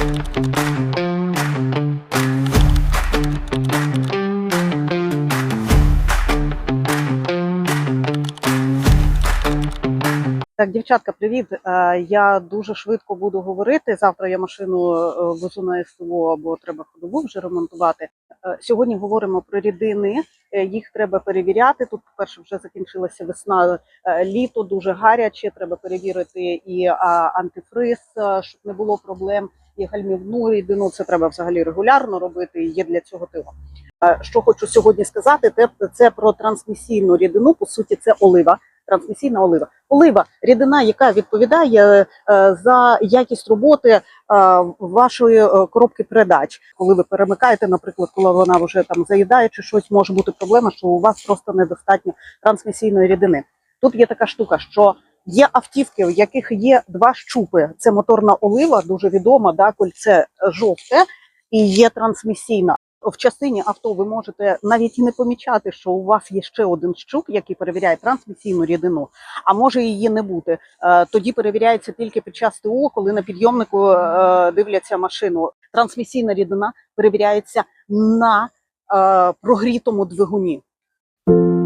Так, дівчатка, привіт. Е, Я дуже швидко буду говорити. Завтра я машину е, везу на СТО, бо треба ходову вже ремонтувати. Е, Сьогодні говоримо про рідини. Е, Їх треба перевіряти. Тут, по-перше, вже закінчилася весна, е, літо дуже гаряче. Треба перевірити і антифриз, е, щоб не було проблем. І гальмівну рідину це треба взагалі регулярно робити. Є для цього тива. Е, Що хочу сьогодні сказати, це про трансмісійну рідину. По суті, це олива. Трансмісійна олива. Олива рідина, яка відповідає е, за якість роботи е, вашої е, коробки передач. Коли ви перемикаєте, наприклад, коли вона вже там заїдає чи щось, може бути проблема, що у вас просто недостатньо трансмісійної рідини. Тут є така штука, що є автівки, в яких є два щупи. Це моторна олива, дуже відома, да, кольце жовте, і є трансмісійна. В частині авто ви можете навіть і не помічати, що у вас є ще один щук, який перевіряє трансмісійну рідину, а може її не бути. Е, тоді перевіряється тільки під час ТО, коли на підйомнику е, дивляться машину. Трансмісійна рідина перевіряється на е, прогрітому двигуні. thank you